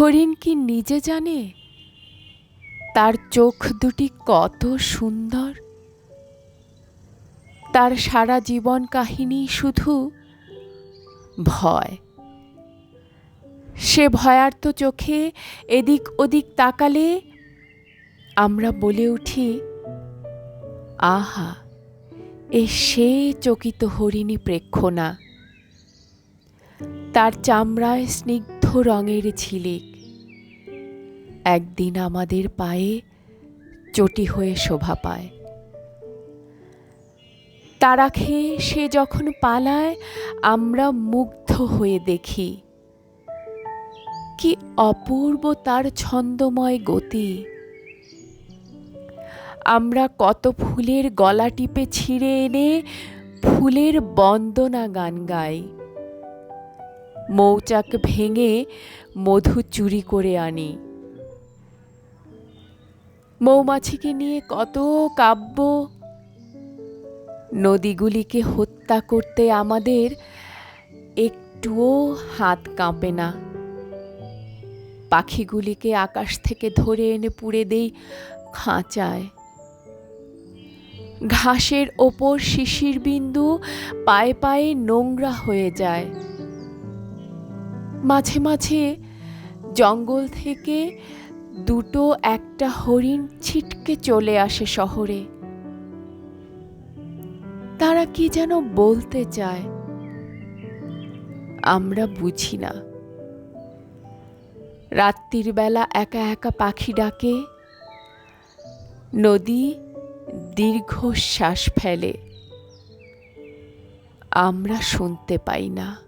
হরিণ কি নিজে জানে? তার চোখ দুটি কত সুন্দর। তার সারা জীবন কাহিনী শুধু ভয়। সে ভয়ার্ত চোখে এদিক ওদিক তাকালে আমরা বলে উঠি, আহা, এ সে চকিত হরিণী প্রেক্ষণা তার চামড়ায় স্নিগ্ধ রঙের ঝিলিক। একদিন আমাদের পায়ে চটি হয়ে শোভা পায়। তারা খেয়ে সে যখন পালায়, আমরা মুগ্ধ হয়ে দেখি কি অপূর্ব তার ছন্দময় গতি। আমরা কত ফুলের গলা টিপে ছিঁড়ে এনে ফুলের বন্দনা গান গাই। মৌচাক ভেঙে মধু চুরি করে আনি। মৌমাছিকে নিয়ে কত কাব্য। নদীগুলিকে হত্যা করতে আমাদের একটুও হাত কাঁপে না। পাখিগুলিকে আকাশ থেকে ধরে এনে পুড়ে দেই খাঁচায়। ঘাসের ওপর শিশির বিন্দু পায়ে পায়ে নোংরা হয়ে যায়। মাঝে মাঝে জঙ্গল থেকে দুটো একটা হরিণ ছিটকে চলে আসে শহরে। তারা কি যেন বলতে চায়, আমরা বুঝি না। রাত্রির বেলা একা একা পাখি ডাকে, নদী দীর্ঘশ্বাস ফেলে। আমরা শুনতে পাই না।